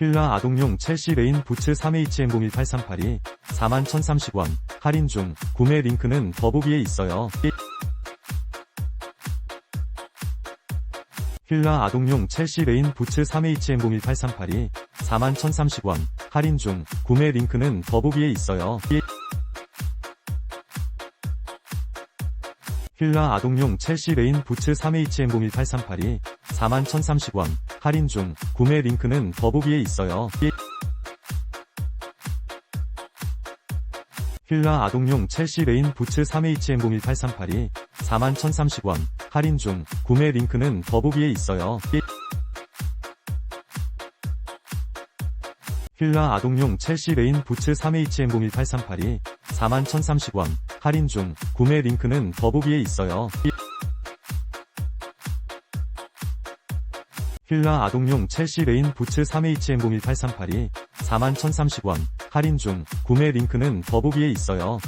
휠라 아동용 첼시 레인 부츠 3HM01838이 41,030원 할인 중 구매 링크는 더보기에 있어요. 휠라 아동용 첼시 레인 부츠 3HM01838이 41,030원 할인 중 구매 링크는 더보기에 있어요. 휠라 아동용 첼시 레인 부츠 3HM01838이 41,030원 할인 중 구매 링크는 더보기에 있어요. 휠라 아동용 첼시 레인 부츠 3HM01838이 41,030원 할인 중 구매 링크는 더보기에 있어요. 휠라 아동용 첼시 레인 부츠 3HM01838이 41,030원 할인 중 구매 링크는 더보기에 있어요. 휠라 아동용 첼시 레인 부츠 3HM01838이 41,030원 할인 중 구매 링크는 더보기에 있어요.